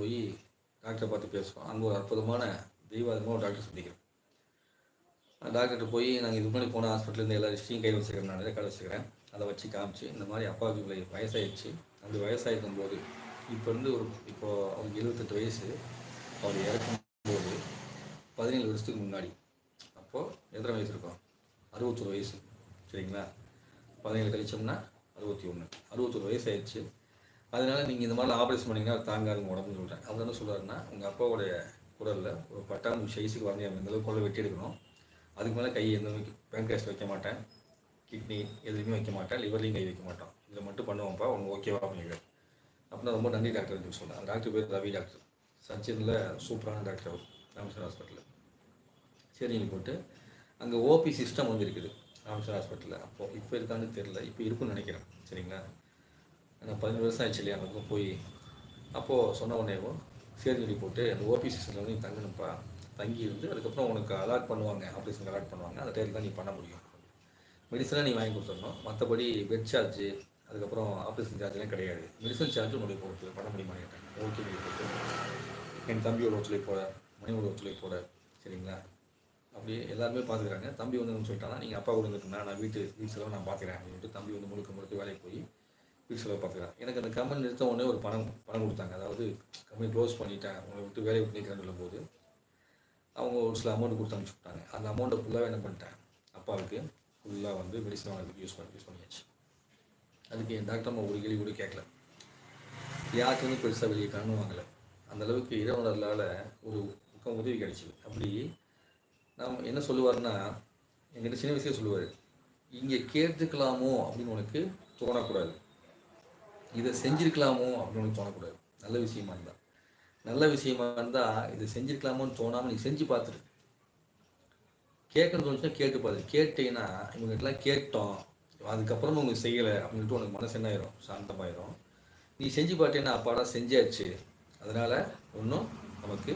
போய் டாக்டரை பார்த்து பேசுவோம் அங்கே ஒரு அற்புதமான தெய்வாதமாக ஒரு டாக்டர் சந்திக்கிறேன் டாக்டர்கிட்ட போய் நாங்கள் இது முன்னாடி போன ஹாஸ்பிட்டலேருந்து எல்லா லிஸ்ட்டையும் கையில் வச்சுக்கிறேன். நான் கடை வச்சுக்கிறேன். அதை வச்சு காமிச்சு இந்த மாதிரி அப்பாவுக்கு இவ்வளோ வயசாகிடுச்சு அந்த வயசாகிருக்கும் போது இப்போ இருந்து ஒரு இப்போது அவருக்கு எழுபத்தெட்டு வயசு. அவர் இறக்கும்போது பதினேழு வருஷத்துக்கு முன்னாடி. அப்போது எத்தனை வயசு இருக்கும்? அறுபத்தொரு வயசு. சரிங்களா? பதினேழு கழிச்சோம்னா அறுபத்தி ஒன்று அறுபத்தொரு வயசு ஆயிடுச்சு அதனால நீங்கள் இந்த மாதிரி ஆப்ரேஷன் பண்ணிங்கன்னா அது தாங்காதுங்க உடம்புன்னு சொல்கிறேன் அவர் என்ன சொல்கிறாருன்னா உங்கள் அப்பாவுடைய குடலில் ஒரு பட்டாம்பு சைஸுக்கு வரணும் இந்த அளவுக்கு வெட்டி எடுக்கணும். அதுக்கு மேலே கை எந்த பேங்காஸ் வைக்க மாட்டேன். கிட்னி எதுலையுமே வைக்க மாட்டேன். லிவர்லையும் கை வைக்க மாட்டோம். இதில் மட்டும் பண்ணுவோம்ப்பா உனக்கு ஓகேவா அப்படிங்கிறார் அப்படின்னா ரொம்ப நன்றி டாக்டர் சொன்னேன் அந்த டாக்டர் பேர் ரவி டாக்டர். சச்சினில் சூப்பரான டாக்டர் அவர் ராமேஸ்வரம் ஹாஸ்பிட்டலில் சரிங்க போட்டு அங்கே ஓபி சிஸ்டம் வந்து இருக்குது ராமேஸ்வரம் ஹாஸ்பிட்டலில் அப்போது இப்போ இருக்கான்னு தெரில இப்போ இருக்குன்னு நினைக்கிறேன். சரிங்களா? நான் பதினஞ்சு வருஷம் ஆயிடுச்சு இல்லையா அங்கே போய். அப்போது சொன்ன உடனேவும் சேர்ந்து சொல்லி போட்டு அந்த ஓபி சீசனில் வந்து நீ தங்கணும்ப்பா. தங்கி இருந்து அதுக்கப்புறம் உனக்கு அலாட் பண்ணுவாங்க ஆப்ரேஷன் அலாட் பண்ணுவாங்க. அந்த டைத்தில் தான் நீ பண்ண முடியும். மெடிசனாக நீ வாங்கி கொடுத்துடணும். மற்றபடி பெட் சார்ஜு அதுக்கப்புறம் ஆப்ரேஷன் சார்ஜ்லாம் கிடையாது. மெடிசன் சார்ஜ் உன்னுடைய பொறுத்து பண்ண முடியுமா கேட்டாங்க ஓகே போட்டு என் தம்பியோட ஒத்துழைப்போட மணியோட ஒத்துழைப்போட சரிங்களா? அப்படியே எல்லாருமே பார்த்துக்கிறாங்க தம்பி வந்து சொல்லிட்டாங்கன்னா நீங்கள் அப்பா கூட இருந்துட்டுனா நான் வீட்டு வீட்டு செலவு நான் பார்த்துக்கிறேன் அப்படின்னு சொல்லிட்டு தம்பி வந்து முழுக்க முழுக்க வேலைக்கு போய் வீட்டு செலவு எனக்கு அந்த கம்பெனி நிறுத்த உடனே ஒரு பணம் பணம் கொடுத்தாங்க. அதாவது கம்பெனி க்ளோஸ் பண்ணிட்டேன். உங்களை விட்டு வேலையை விட்டு நிற்கிறேன்னு சொல்லும்போது அவங்க ஒரு சில அமௌண்ட் கொடுத்து அனுப்பிச்சு விட்டாங்க. அந்த அமௌண்ட்டை ஃபுல்லாக என்ன பண்ணிட்டேன்? அப்பாவுக்கு ஃபுல்லாக வந்து மெடிசன் வாங்கிறதுக்கு யூஸ் பண்ணி யூஸ் பண்ணியாச்சு. அதுக்கு என் டாக்டர் அம்மா ஒரு கேள்வி கூட கேட்கல. யாருக்கு வந்து பெருசாக வெளியே கண்ணு வாங்கலை. அந்தளவுக்கு இறைவனர்களால் ஒரு பக்கம் உதவி கிடைச்சிது. அப்படி நாம் என்ன சொல்லுவார்னா எங்கிட்ட சின்ன வயசே சொல்லுவார் இங்கே கேட்டுக்கலாமோ? அப்படின்னு உனக்கு தோணக்கூடாது. இதை செஞ்சிருக்கலாமோ அப்படின்னு தோணக்கூடாது. நல்ல விஷயமா இருந்தால் நல்ல விஷயமா இருந்தால் இதை செஞ்சிருக்கலாமோன்னு தோணாமல் நீ செஞ்சு பார்த்துரு கேட்கணும்னு தோணுச்சுன்னா கேட்டு பாரு கேட்டீங்கன்னா இவங்ககிட்டலாம் கேட்டோம். அதுக்கப்புறம் உங்களுக்கு செய்யலை அப்படின்ட்டு உனக்கு மனசு என்ன ஆயிரும்? சாந்தமாயிரும். நீ செஞ்சு பார்த்தீங்கன்னா அப்பாடா செஞ்சாச்சு. அதனால் ஒன்றும் நமக்கு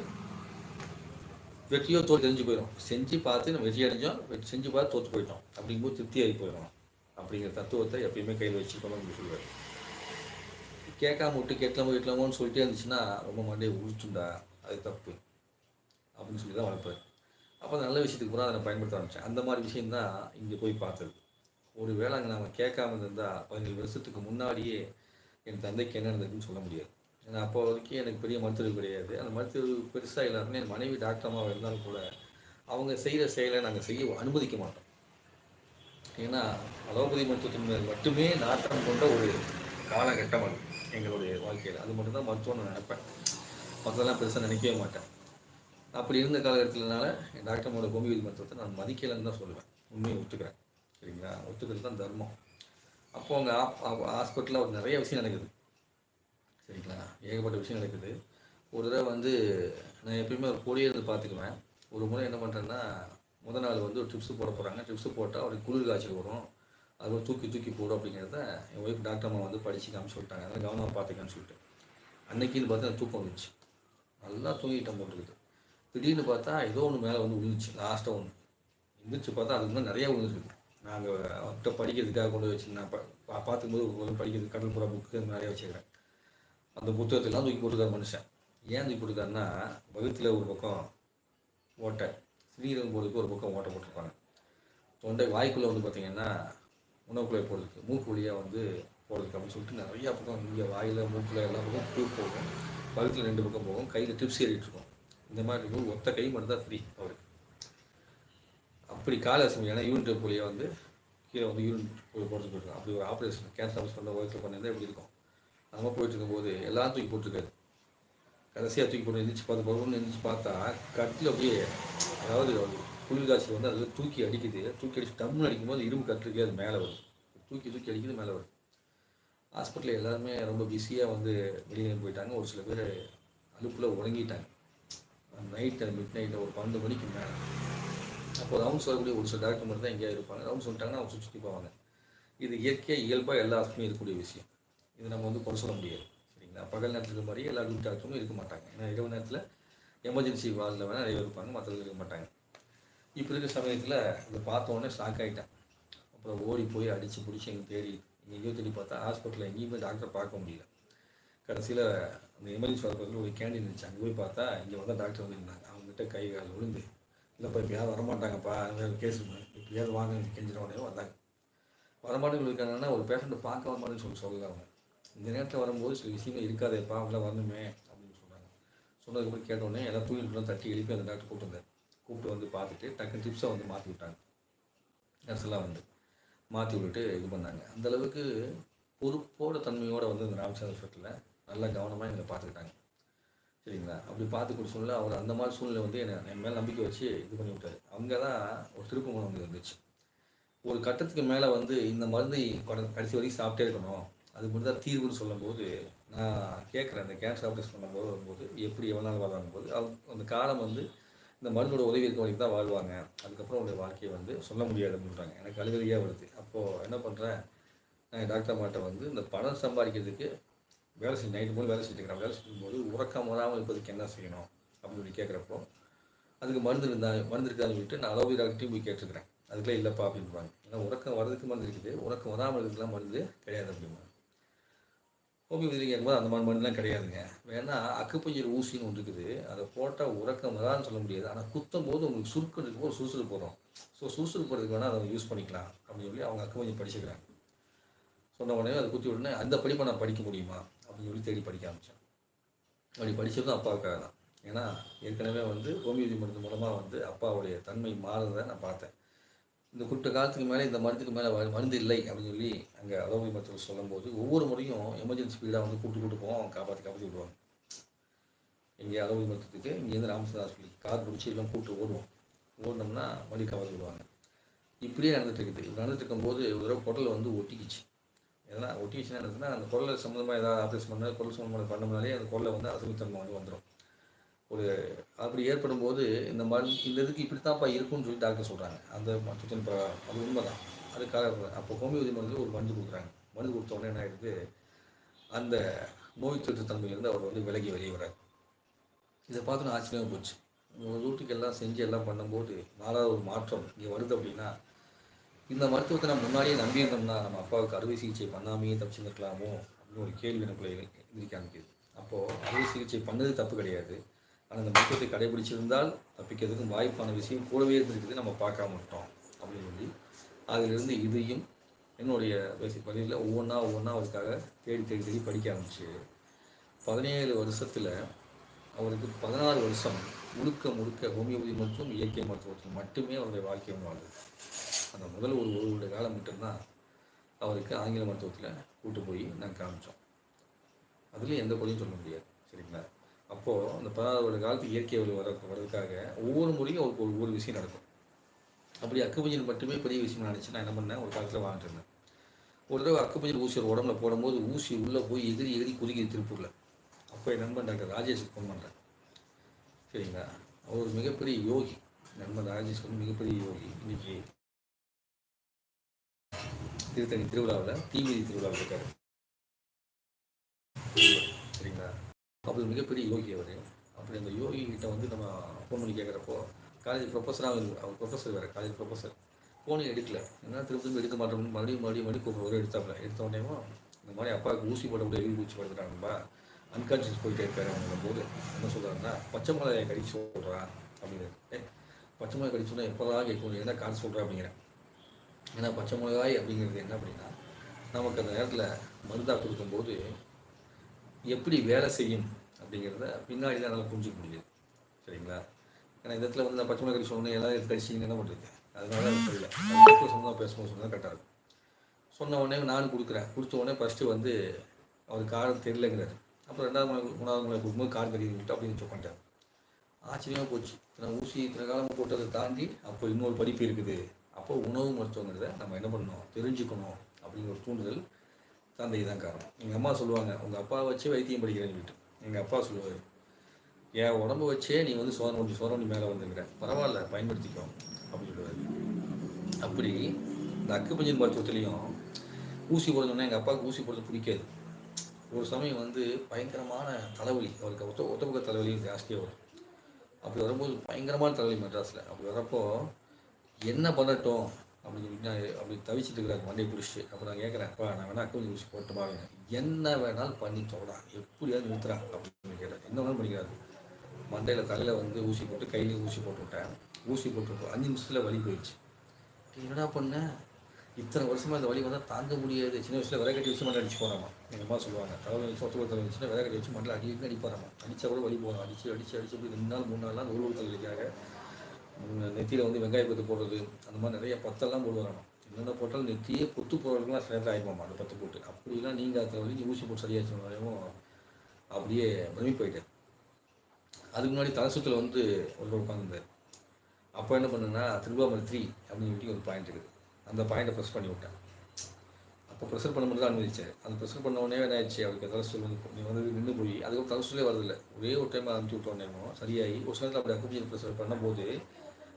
வெற்றியோ தோற்று தெரிஞ்சு போயிடும் செஞ்சு பார்த்து நம்ம வெற்றி அடைஞ்சோம். வெற்றி செஞ்சு பார்த்து தோற்று போயிட்டோம். அப்படிங்கும்போது திருப்தி ஆகி போயிடும் அப்படிங்கிற தத்துவத்தை எப்பயுமே கையில் வச்சுக்கணும் அப்படின்னு சொல்லுவார் கேட்காம விட்டு கேட்கலாமோ கேட்கலாமோன்னு சொல்லிட்டே இருந்துச்சுன்னா ரொம்ப மண்டையை உழுத்துண்டா அது தப்பு அப்படின்னு சொல்லி தான் வளர்ப்பார். அப்போ நல்ல விஷயத்துக்கு கூட அதை நான் பயன்படுத்த ஆரம்பித்தேன் அந்த மாதிரி விஷயம்தான் இங்கே போய் பார்த்தது. ஒரு வேளை அங்கே நம்ம கேட்காம இருந்தால் பதினேழு வருஷத்துக்கு முன்னாடியே என் தந்தைக்கு என்ன நடந்ததுன்னு சொல்ல முடியாது. ஏன்னா அப்போ வரைக்கும் எனக்கு பெரிய மருத்துவர் கிடையாது. அந்த மருத்துவர் பெருசாக எல்லாருமே என் மனைவி டாக்டரமாக இருந்தாலும் கூட அவங்க செய்கிற செயலை நாங்கள் செய்ய அனுமதிக்க மாட்டோம். ஏன்னா அலோபதி மருத்துவத்தின் மேல் மட்டுமே நாட்டம் கொண்ட ஒரு காலகட்டம் அது எங்களுடைய வாழ்க்கையில். அது மட்டும்தான் தான் நான் நினைப்பேன். மற்றதெல்லாம் பெருசாக நினைக்கவே மாட்டேன். அப்படி இருந்த காலகட்டத்தினால டாக்டர்மோட டாக்டரோட மருத்துவத்தை நான் மதிக்கலைன்னு தான் சொல்லுவேன். உண்மையை ஒத்துக்கிறேன். சரிங்களா? ஒத்துக்கிறது தான் தர்மம். அப்போது அங்கே ஹாஸ்பிட்டலில் ஒரு நிறைய விஷயம் நடக்குது. சரிங்களா? ஏகப்பட்ட விஷயம் நடக்குது. ஒரு தடவை வந்து நான் எப்பயுமே ஒரு பொடியை இருந்து பார்த்துக்குவேன். ஒரு முறை என்ன பண்ணுறேன்னா முத நாள் வந்து ஒரு ட்ரிப்ஸு போட போகிறாங்க ட்ரிப்ஸு போட்டால் அவருக்கு குளிர் காய்ச்சல் வரும். அது தூக்கி தூக்கி போடும் அப்படிங்கிறத என் ஒய்ஃப் டாக்டர் அம்மா வந்து படிச்சு காமிச்சு சொல்லிட்டாங்க அதனால் கவனமாக பார்த்துக்கன்னு சொல்லிட்டு. அன்னைக்குன்னு பார்த்தா தூக்கம் வந்துச்சு. நல்லா தூங்கிட்டேன் போட்டுருக்குது திடீர்னு பார்த்தா ஏதோ ஒன்று மேலே வந்து விழுந்துச்சு. லாஸ்ட்டாக ஒன்று இருந்துச்சு பார்த்தா அதுக்கு முன்னாடி நிறையா விழுந்துருக்கு. நாங்கள் அவர்கிட்ட படிக்கிறதுக்காக கொண்டு வச்சு நான் பா- பார்த்துக்கும்போது ஒரு படிக்கிறது கடல் புறா புக்கு நிறைய வச்சுக்கிறேன். அந்த புத்தகத்தெல்லாம் தூக்கி போட்டுருக்காரு மனுஷன். ஏன் தூக்கி போட்டுருக்காருன்னா வகுத்தில் ஒரு பக்கம் ஓட்டை ஸ்ரீரங்கம் போகிறதுக்கு ஒரு பக்கம் ஓட்டை போட்டிருப்பாங்க. தொண்டை வாய்க்குள்ளே வந்து பார்த்தீங்கன்னா உணவுக்குள்ளே போகிறதுக்கு மூக்கு வழியாக வந்து போடுறதுக்கு அப்படின்னு சொல்லிட்டு நிறையா பக்கம் இங்கே வாயில் மூக்கில் எல்லா பக்கம் டியூப் போகும். வகுத்தில் ரெண்டு பக்கம் போகும். கையில் டிப்ஸ் ஏறிட்டுருக்கும் இந்த மாதிரி இருக்கும். ஒத்த கை மட்டும் தான் ஃப்ரீ அவருக்கு. அப்படி கால அசம்பி ஏன்னா யூரின் டேப் வழியாக வந்து கீழே வந்து யூரின் போய் போட்டு போயிருக்கோம் அப்படி ஒரு ஆப்ரேஷன் கேன்சர் ஆப்ரேஷன் பண்ண ஒய்ஃபில் பண்ணியிருந்தால் எப்படி இருக்கும். அந்த மாதிரி போயிட்டு இருக்கும்போது எல்லாம் தூக்கி போட்டிருக்காரு. கடைசியாக தூக்கி போட்டு எந்திரிச்சு பார்த்து போகணும்னு எந்திரிச்சு பார்த்தா கட்டில் அப்படியே அதாவது குளிர் வந்து அதில் தூக்கி அடிக்குது. தூக்கி அடிச்சு டம்னு அடிக்கும்போது இரும்பு கட்டுருக்கே அது மேலே வருது தூக்கி தூக்கி அடிக்குது மேலே வருது ஹாஸ்பிட்டலில் எல்லாருமே ரொம்ப பிஸியாக வந்து வெளியே போயிட்டாங்க. ஒரு சில பேர் அழுப்பில் உறங்கிட்டாங்க. நைட்டு மிட் நைட்டில் ஒரு பன்னெண்டு மணிக்கு மேலே. அப்போ ரவுண்ட்ஸ் வரக்கூடிய ஒரு சில டாக்டர் மட்டும் தான் எங்கேயா இருப்பாங்க. ரவுண்ட்ஸ் வந்துட்டாங்கன்னா அவங்க சுற்றி சுற்றி போவாங்க. இது இயற்கையாக இயல்பாக எல்லா ஹாஸ்பிட்டலும் இருக்கக்கூடிய விஷயம். இது நம்ம வந்து குறை சொல்ல முடியாது. சரிங்களா? பகல் நேரத்தில் இருக்க மாதிரி எல்லா குரூப் டாக்டரும் இருக்க மாட்டாங்க. ஏன்னா இரவு நேரத்தில் எமர்ஜென்சி வார்டில் வேணால் நிறைய இருப்பாங்க. மற்றவங்க இருக்க மாட்டாங்க. இப்போ இருக்க சமயத்தில் இதை பார்த்த உடனே ஷாக் ஆகிட்டேன் அப்புறம் ஓடி போய் அடித்து பிடிச்சி எங்கள் தேடி எங்கேயோ தேடி பார்த்தா ஹாஸ்பிட்டலில் எங்கேயுமே டாக்டரை பார்க்க முடியல. கடைசியில் இந்த எமர்ஜென்சி ஹாஸ்பிட்டலில் ஒரு கேண்டீன் இருந்துச்சு. அங்கே போய் பார்த்தா இங்கே வந்தால் டாக்டர் வந்துருந்தாங்க அவங்ககிட்ட கை கால் விழுந்து இல்லைப்பா இப்போயாவது வரமாட்டாங்கப்பா வேறு கேஸ் இப்போயாவது வாங்க கெஞ்சிட வந்தாங்க. வரமாட்டேங்க இருக்காங்கன்னா ஒரு பேஷண்ட்டை பார்க்க வரமாட்டேன்னு சொல்லி சொல்லல அவங்க. இந்த நேரத்தில் வரும்போது சில விஷயங்கள் இருக்காதேப்பா அவங்கள வரணுமே அப்படின்னு சொன்னாங்க. சொன்னதுக்கப்புறம் கேட்டோடனே எல்லாம் தூக்கிட்டு தட்டி எழுப்பி அந்த டாக்டர் கூப்பிட்டு கூப்பிட்டு வந்து பார்த்துட்டு டக்கு டிப்ஸை வந்து மாற்றி விட்டாங்க. நர்ஸெல்லாம் வந்து மாற்றி விட்டுட்டு இது பண்ணாங்க. அந்தளவுக்கு பொறுப்போட தன்மையோடு வந்து இந்த ராமச்சந்திர ஹாஸ்பிட்டலில் நல்லா கவனமாக எங்களை பார்த்துக்கிட்டாங்க. சரிங்களா? அப்படி பார்த்து கொடுத்த சூழ்நிலை அவர் அந்த மாதிரி சூழ்நிலை வந்து என்னை என் மேலே நம்பிக்கை வச்சு இது பண்ணி விட்டார். அங்கே தான் ஒரு திருப்பு குணம் வந்து இருந்துச்சு. ஒரு கட்டத்துக்கு மேலே வந்து இந்த மருந்தை கடைசி வரைக்கும் சாப்பிட்டே இருக்கணும். அது மட்டும் தான் தீர்வுன்னு சொல்லும்போது நான் கேட்குறேன் அந்த கேன்சர் ஆப்ரேஷன் பண்ணும்போது வரும்போது எப்படி எவ்வளோ நாள் வாழ்வாங்க போது அவங்க அந்த காலம் வந்து இந்த மருந்தோட உதவி இருக்க வரைக்கும் தான் வாழ்வாங்க. அதுக்கப்புறம் உங்களுடைய வாழ்க்கையை வந்து சொல்ல முடியாது அப்படின்றாங்க. எனக்கு அழுகலையாக வருது அப்போது என்ன பண்ணுறேன் நான் டாக்டர் மாட்ட வந்து இந்த பணம் சம்பாதிக்கிறதுக்கு வேலை செஞ்சு நைட்டு போது வேலை செஞ்சுட்டு வேலை செய்யும்போது உறக்கம் வராமல் இருப்பதுக்கு என்ன செய்யணும் அப்படின்னு சொல்லி கேட்குறப்போ அதுக்கு மருந்து இருந்தா மருந்து இருக்காதுன்னு சொல்லிட்டு நான் அளவு டாக்டரையும் போய் கேட்டுருக்கிறேன். அதுக்கெல்லாம் இல்லைப்பா அப்படின்பாங்க ஏன்னா உறக்கம் வர்றதுக்கு மருந்து இருக்குது. உறக்கம் வராமல் இருக்கிறதுலாம் மருந்து கிடையாது அப்படிம்பாங்க. ஹோமியோபதி கேட்கும்போது அந்த மாதிரி மருந்துலாம் கிடையாதுங்க. வேணா அக்குப்பஞ்சர் ஊசின்னு ஒன்று இருக்குது. அதை போட்டால் உறக்கம் வரான்னு சொல்ல முடியாது. ஆனால் குத்தும் போது உங்களுக்கு சுருக்கம் இருக்கும் ஒரு போகிறோம் ஸோ சுறுசுறு போகிறதுக்கு வேணால் அதை யூஸ் பண்ணிக்கலாம் அப்படின்னு சொல்லி அவங்க அக்குப்பஞ்சர் படிச்சுக்கிறாங்க. சொன்ன உடனே அதை குத்தி உடனே அந்த படிப்பை நான் படிக்க முடியுமா? அப்படின்னு சொல்லி தேடி படிக்க ஆரம்பித்தேன் அப்படி படித்ததும் அப்பாவுக்காக தான். ஏன்னா ஏற்கனவே வந்து ஹோமியோபதி மருந்து மூலமாக வந்து அப்பாவுடைய தன்மை மாறுறதை நான் பார்த்தேன். இந்த குறிப்பிட்ட காலத்துக்கு மேலே இந்த மருந்துக்கு மேலே மருந்து இல்லை அப்படின்னு சொல்லி அங்கே அலோபதி மருத்துவர் சொல்லும்போது ஒவ்வொரு முறையும் எமர்ஜென்சி ஸ்பீடாக வந்து கூட்டு கூட்டு போவோம் அவங்க காப்பாற்றி காப்பாற்றி விடுவாங்க. இங்கே அலோபதி மருத்துவத்துக்கு இங்கேருந்து ராமச்சந்திர ஹாஸ்பிட்டல் கார் பிடிச்சி எல்லாம் கூப்பிட்டு ஓடுவோம். ஓடினோம்னா மறுபடியும் காப்பாற்றி விடுவாங்க. இப்படியே நடந்துட்டு இருக்குது. இப்படி நடந்துட்டு இருக்கும்போது ஒரு தடவை குடலை வந்து ஒட்டிக்கிச்சு. ஏன்னா ஒட்டிக்கிச்சுன்னா என்னதுன்னா அந்த குரலை சம்மந்தமாக ஏதாவது ஆப்ரேஷன் பண்ணால் குரல் சம்மந்தமாக பண்ணோம்னாலே அந்த குரலை வந்து அசுமித்தன்மை வந்து வந்துடும் ஒரு அப்படி ஏற்படும் போது இந்த மருந்து இந்த இதுக்கு இப்படி தான்ப்பா இருக்கும்னு சொல்லி டாக்டர் சொல்கிறாங்க அந்த மருத்துவத்தின் இப்போ அது உண்மைதான். அதுக்காக அப்போ ஹோமியோபதி மருந்து ஒரு மருந்து கொடுக்குறாங்க. மருந்து கொடுத்த உடனே என்ன ஆகிடுது அந்த நோய் தொற்று தன்மையிலேருந்து அவர் வந்து விலகி வெளியே வர்றார். இதை பார்த்து நான் ஆச்சரியமாக போச்சு. ஒரு வீட்டுக்கு எல்லாம் செஞ்சு எல்லாம் பண்ணும்போது நாலாவது ஒரு மாற்றம் இங்கே வருது அப்படின்னா இந்த மருத்துவத்தை நான் முன்னாடியே நம்பியிருந்தோம்னா நம்ம அப்பாவுக்கு அறுவை சிகிச்சை பண்ணாமையே தப்பிச்சுருக்கலாமோ அப்படின்னு ஒரு கேள்வி எனக்குள்ள எதிர்க்க ஆரம்பிக்குது. அப்போது அறுவை சிகிச்சை பண்ணது தப்பு கிடையாது. ஆனால் இந்த மருத்துவத்தை கடைபிடிச்சிருந்தால் தப்பிக்கிறதுக்கும் வாய்ப்பான விஷயம் கூடவே இருந்திருக்குது. நம்ம பார்க்காம விட்டோம் அப்படின்னு சொல்லி அதிலிருந்து இதையும் என்னுடைய பேசிக் பள்ளியில் ஒவ்வொன்றா ஒவ்வொன்றா அவருக்காக தேடி தேடி தேடி படிக்க ஆரம்பிச்சு பதினேழு வருஷத்தில் அவருக்கு பதினாறு வருஷம் முழுக்க முழுக்க ஹோமியோபதி மருத்துவம் இயற்கை மருத்துவத்தில் மட்டுமே அவருடைய வாழ்க்கை வாழ்ந்தது. அந்த முதல் ஒரு ஒரு வருட காலம் மட்டும்தான் அவருக்கு ஆங்கில மருத்துவத்தில் கூட்டு போய் நாங்கள் காமிச்சோம். அதுலேயும் எந்த குறையும் சொல்ல முடியாது சரிங்களா? அப்போது அந்த பதினாறு வருட காலத்துக்கு இயற்கை வழி வர வர்றதுக்காக ஒவ்வொரு முறையும் அவருக்கு ஒரு விஷயம் நடக்கும். அப்படி அக்குப்பஞ்சல் மட்டுமே பெரிய விஷயம் நினச்சி நான் என்ன பண்ணேன் ஒரு காலத்தில் வாழ்ந்துட்டு இருந்தேன் ஒரு தடவை அக்குப்பஞ்சல் ஊசி ஒரு உடம்புல போடும்போது ஊசி உள்ளே போய் எகிரி எகிரி குதிக்குது திருப்பூரில். அப்போ என் நண்பன் டாக்டர் ராஜேஷுக்கு ஃபோன் பண்ணுறேன் சரிங்களா? அவர் ஒரு மிகப்பெரிய யோகி. நண்பன் ராஜேஷ் வந்து மிகப்பெரிய யோகி. இன்னைக்கு திருத்தணி திருவிழாவில் தீமிதி திருவிழாவில் இருக்காரு. அப்படி மிகப்பெரிய யோகி அவர். அப்படி அந்த யோகி கிட்ட வந்து நம்ம ஃபோன் பண்ணி கேட்குறப்போ காலேஜ் ப்ரொஃபஸராக அவர் அவர் ப்ரொஃபஸர் வேறு காலேஜ் ப்ரொஃபஸர் ஃபோனை எடுக்கல. என்ன திரும்ப திரும்ப எடுக்க மாட்டோம்னு மறுபடியும் மறுபடியும் மறுபடியும் ஒரு எடுத்தாப்புல. எடுத்த உடனேவும் இந்த மாதிரி அப்பாவுக்கு ஊசி போட கூட எழுதி ஊசி படுத்துட்டாங்கப்பா. அன்கான்ஷியஸ் போயிட்டே இருக்காரு அவங்க போது என்ன சொல்கிறாருன்னா பச்சை மிளகாயை கடிச்சு சொல்கிறான் அப்படிங்கிறேன் ஏ பச்சை மிளகாய் கடிச்சு சொன்னால் எப்போதான் கேட்கணும் என்ன காசு சொல்கிறேன் அப்படிங்கிறேன் ஏன்னா பச்சை மிளகாய் அப்படிங்கிறது என்ன அப்படின்னா நமக்கு அந்த நேரத்தில் மருந்தாக கொடுக்கும்போது எப்படி வேலை செய்யும் அப்படிங்கிறத பின்னாடி தான் நல்லா புரிஞ்சுக்க முடியுது. சரிங்களா? ஏன்னா இந்த இடத்துல வந்து நான் பச்சை மிளகாய் சொன்னேன் எல்லாம் எடுத்து கடிச்சிங்கன்னு என்ன பண்ணுறது அதனால எனக்கு தெரியல சொன்னால் பேசும்போது சொன்னால் கரெக்டாக இருக்கும். சொன்ன உடனே நானும் கொடுக்குறேன். கொடுத்த உடனே ஃபஸ்ட்டு வந்து அவர் காரம் தெரியலங்கிறார். அப்புறம் ரெண்டாவது மலை மூணாவது மலை கொடுக்கும்போது கார் தெரியுது அப்படின்னு சொல்லிட்டேன் ஆச்சரியமாக போச்சு. இத்தனை ஊசி இத்தனை காலம் போட்டதை தாண்டி அப்போ இன்னொரு படிப்பு இருக்குது. அப்போ உணவு மருத்துவங்கிறத நம்ம என்ன பண்ணணும்? தெரிஞ்சுக்கணும் அப்படிங்கிற ஒரு தூண்டுதல் தந்தை தான் காரணம். எங்கள் அம்மா சொல்லுவாங்க உங்கள் அப்பா வச்சு வைத்தியம் படிக்கிறேன்னு சொல்லிட்டு எங்கள் அப்பா சொல்லுவார் என் உடம்பு வச்சே நீ வந்து சோதனை பண்ணி சோதனை மேலே வந்துருக்கிற பரவாயில்ல பயன்படுத்திக்கோ. அப்படின்னு சொல்லுவார். அப்படி இந்த அக்குப்பஞ்சன் மருத்துவத்துலேயும் ஊசி போடணுன்னா எங்கள் அப்பாவுக்கு ஊசி போடுறது பிடிக்காது. ஒரு சமயம் வந்து பயங்கரமான தலைவலி அவருக்கு ஒத்த ஒத்தபக்க தலைவலியும் தலைவலி ஜாஸ்தியாக வரும். அப்படி வரும்போது பயங்கரமான தலைவலி மெட்ராஸில் அப்படி வரப்போ என்ன பண்ணட்டும் அப்படின்னு சொல்லிட்டு அப்படி தவிச்சிட்டு இருக்கிறாங்க வண்டியை பிடிச்சிட்டு அப்போ நான் கேட்குறேன் அப்பா நான் வேணா அக்கௌண்ட் ஊசி போட்டுமா என்ன வேணாலும் பண்ணி சொல்கிறா எப்படியாவது நிறுத்துறா அப்படின்னு கேட்டேன். என்ன வேணாலும் பண்ணிக்கிறாரு. மண்டையில் தலையில் வந்து ஊசி போட்டு கையிலையும் ஊசி போட்டு விட்டேன். ஊசி போட்டு அஞ்சு நிமிஷத்தில் வலி போயிடுச்சு. என்னடா பண்ண? இத்தனை வருஷமாக இந்த வலி வந்தால் தாங்க முடியாது. சின்ன வயசில் விலை கட்டி வச்சு மண்டை அடிச்சு போகிறாமா எங்கள் அம்மா சொல்லுவாங்க தலைவலி சொத்து ஒருத்தர் வச்சுன்னா விலை கட்டி வச்சு மண்டல அடி அடிப்பாராமா? அடித்தா கூட வலி போகிறோம் அடிச்சு அடிச்சு அடிச்சு அப்படி ரெண்டு நாள் மூணு நாள்லாம் ஒரு ஒருத்தர்களுக்காக நெத்தியில் வந்து வெங்காய பத்து போடுறது அந்த மாதிரி நிறைய பத்தெல்லாம் போடுவாங்க என்னென்ன போட்டாலும் நெத்தியே பொத்து போடுறதுக்குலாம் சேர்ந்து ஆகிப்போம் அந்த பத்து போட்டு. அப்படிலாம் நீங்கள் அதை வரைக்கும் ஊசி போட்டு சரியாச்சு வரையும் அப்படியே பிரமிப்பாயிட்டேன் அதுக்கு முன்னாடி தலசுத்தில் வந்து ஒரு உட்காந்துருந்தார் அப்போ என்ன பண்ணுன்னா திருவாமலை த்ரீ அப்படின்னு சொல்லிட்டு ஒரு பாயிண்ட் இருக்குது. அந்த பாயிண்ட்டை ப்ரெஸ் பண்ணி விட்டேன். அப்போ ப்ரெஷர் பண்ண மட்டும் தான் அனுமதிச்சார். அந்த ப்ரெஷர் பண்ண உடனே என்ன ஆயிடுச்சு? அவருக்கு தலை வந்து நீ வந்து நின்று போய். அதுக்கப்புறம் தலை வரதில்லை. ஒரே ஒரு டைம் அனுப்பிச்சி விட்டோன்னேமோ சரியாகி ஒரு சிலத்தில் அப்படி அக்குபிஜன் ப்ரெஷர் பண்ணும்போது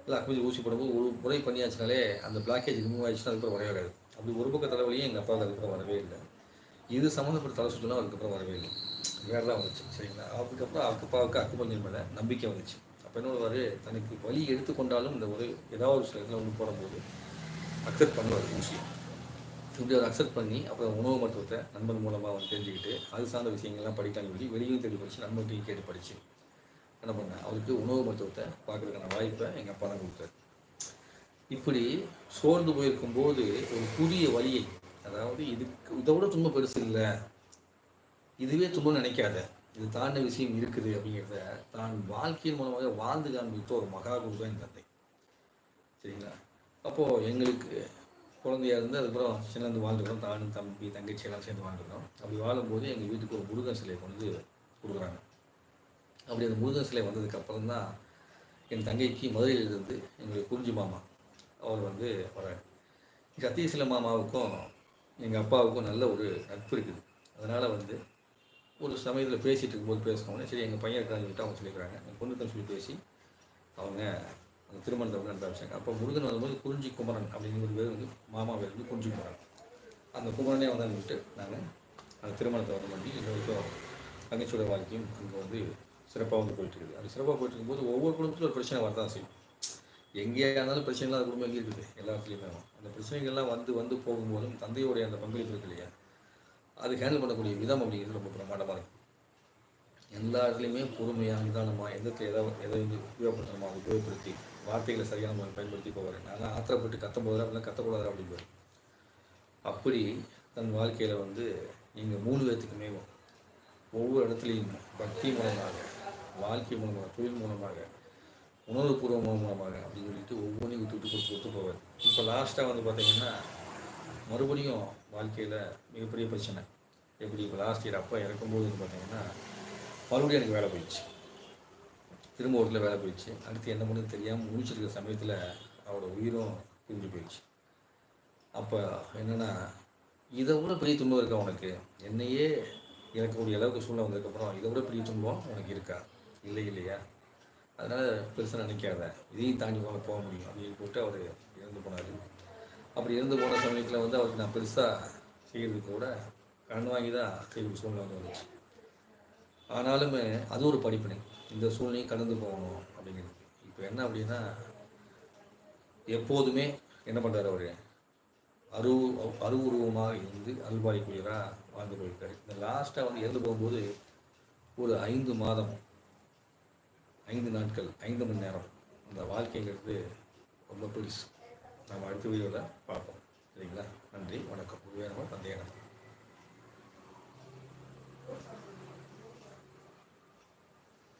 இல்லை அக்குபிஜன் ஊசி போடும்போது ஒரு முறை பண்ணியாச்சுனாலே அந்த பிளாக்கேஜ் ரிமூவ் ஆயிடுச்சுன்னா அதுக்கப்புறம் வரவே வராது. அப்படி ஒரு பக்கம் தலைவலியும் எங்கள் அப்பாவுக்கு அதுக்கப்புறம் வரவே இல்லை. இது சம்மந்தப்பட்ட தலை சுற்றுலாம் அதுக்கப்புறம் வரவே இல்லை. வேறு தான் வந்துச்சு சரிங்களா? அதுக்கப்புறம் அக்கப்பாவுக்கு அக்குபஞ்சன் மேலே நம்பிக்கை வந்துச்சு. அப்போ என்ன வருவார் தனக்கு வழி எடுத்துக்கொண்டாலும் இந்த ஒரு ஏதாவது ஒரு சில இடத்துல ஒன்று போடும்போது அக்செப்ட் பண்ணுவார் ஊசி. இப்படி அவர் அக்செப்ட் பண்ணி அப்புறம் உணவு மருத்துவத்தை நண்பன் மூலமாக அவன் தெரிஞ்சுக்கிட்டு அது சார்ந்த விஷயங்கள்லாம் படிக்கலாம்னு சொல்லி வெளியும் தேடி படித்து நண்பர்கிட்டையும் கேட்டு படிச்சு என்ன பண்ணேன்? அவருக்கு உணவு மருத்துவத்தை பார்க்கறதுக்கான வாய்ப்பை எங்கள் அப்பா தான் கொடுத்தாரு. இப்படி சோர்ந்து போயிருக்கும்போது ஒரு புதிய வழியை அதாவது இதுக்கு இதை விட துன்பம் பெருசு இல்லை. இதுவே துன்பம் நினைக்காத. இது தாண்ட விஷயம் இருக்குது அப்படிங்கிறத தான் வாழ்க்கையின் மூலமாக வாழ்ந்து காண்பித்த ஒரு மகா குரு தான் என் தந்தை. சரிங்களா? அப்போது எங்களுக்கு குழந்தையா இருந்து அதுக்கப்புறம் சின்னந்து வாழ்ந்துக்கிறோம் தானும் தம்பி தங்கச்சி எல்லாம் சேர்ந்து வாழ்ந்துக்கிறோம் அப்படி வாழும்போது எங்கள் வீட்டுக்கு ஒரு முருகன் சிலையை கொண்டு வந்து கொடுக்குறாங்க. அப்படி அந்த முருகன் சிலை வந்ததுக்கப்புறம் தான் என் தங்கைக்கு மதுரையிலிருந்து எங்களுடைய குறிஞ்சி மாமா அவர் வந்து வரார் சத்தீசில மாமாவுக்கும் எங்கள் அப்பாவுக்கும் நல்ல ஒரு நட்பு இருக்குது. அதனால் வந்து ஒரு சமயத்தில் பேசிகிட்டு இருக்கும்போது பேசினோடனே சரி எங்கள் பையன் இருக்கான்னு சொல்லிட்டு அவங்க சொல்லியிருக்காங்க என் பொண்ணுக்குன்னு சொல்லி பேசி அவங்க அந்த திருமணத்தை வந்து நடத்தாச்சாங்க அப்போ முருகன் வரும்போது குறிஞ்சி குமரன் அப்படிங்கிற ஒரு பேர் வந்து மாமா பேர் வந்து குறிஞ்சி குமரன். அந்த குமரனே வந்து வந்துட்டு நாங்கள் அந்த திருமணத்தை வந்து பண்ணி இன்னொருக்கும் தங்கச்சியோட வாழ்க்கையும் அங்கே வந்து சிறப்பாக வந்து போயிட்டுருக்குது. அது சிறப்பாக போயிட்டு போது ஒவ்வொரு குடும்பத்திலும் ஒரு பிரச்சனை வரதான் செய்யும். எங்கேயா இருந்தாலும் பிரச்சனை இல்லாத குடும்பம் எங்கே இருக்குது? எல்லா இடத்துலையுமே அந்த பிரச்சனைகள்லாம் வந்து வந்து போகும்போதும் தந்தையோடைய அந்த பங்களிப்பு இருக்கு இல்லையா? அது ஹேண்டில் பண்ணக்கூடிய விதம் அப்படிங்கிறது ரொம்ப பிரமாண்டமாக இருக்கும் எல்லா இடத்துலையுமே பொறுமையாக நிதானமாக எந்த எதாவது எதை எதை வந்து உபயோகப்படுத்தணுமா அதை உபயோகப்படுத்தி வார்த்தைகளை சரியான முறையில் பயன்படுத்தி போவார் நான் ஆத்திரப்பட்டு கத்தும் போது அப்படிலாம் கத்தக்கூடாது அப்படிம்பார். அப்படி தன் வாழ்க்கையில் வந்து நீங்கள் மூணு பேர்த்துக்குமே ஒவ்வொரு இடத்துலையும் பக்தி மூலமாக வாழ்க்கை மூலமாக தொழில் மூலமாக உணர்வுபூர்வ மூலமாக அப்படின்னு சொல்லிட்டு ஒவ்வொன்றையும் விட்டு விட்டு கொடுத்து கொடுத்து போவார் இப்போ லாஸ்ட்டாக வந்து பார்த்தீங்கன்னா மறுபடியும் வாழ்க்கையில் மிகப்பெரிய பிரச்சனை. எப்படி இப்போ லாஸ்ட் இயர் அப்பா இறக்கும்போது வந்து பார்த்தீங்கன்னா மறுபடியும் எனக்கு வேலை போயிடுச்சு. திரும்ப ஒரு வேலை போயிடுச்சு. அடுத்து என்ன பண்ணுறது தெரியாமல் முடிச்சிருக்கிற சமயத்தில் அவரோட உயிரும் பிரிஞ்சு போயிடுச்சு. அப்போ என்னென்னா இதை விட பெரிய துன்பம் இருக்கா உனக்கு? என்னையே இறக்கக்கூடிய அளவுக்கு சூழ்நிலை வந்ததுக்கப்புறம் இதை விட பெரிய துன்பம் உனக்கு இருக்கா? இல்லை இல்லையா? அதனால் பெருசாக நினைக்காத. இதையும் தாண்டி போக போக முடியும். அப்படின்னு போட்டு அவர் இறந்து போனார். அப்படி இறந்து போன சமயத்தில் வந்து அவருக்கு நான் பெருசாக செய்கிறதுக்கு கூட கடன் வாங்கி தான் செய்ய சூழ்நிலை வந்துச்சு. ஆனாலுமே அது ஒரு படிப்பினை. இந்த சூழ்நிலையும் கடந்து போகணும் அப்படிங்கிறது. இப்போ என்ன அப்படின்னா எப்போதுமே என்ன பண்ணுறாரு அவர்? அரு அருவுருவமாக இருந்து அருள்பாலிக்குரியராக வாழ்ந்து போயிருக்காரு இந்த லாஸ்ட்டாக வந்து இறந்து போகும்போது ஒரு ஐந்து மாதம் ஐந்து நாட்கள் ஐந்து மணி நேரம் அந்த வாழ்க்கைங்கிறது ரொம்ப பெருசு. நம்ம அடுத்த வீடியோவில் பார்ப்போம். சரிங்களா? நன்றி வணக்கம். குருவே நம்ம தந்தையான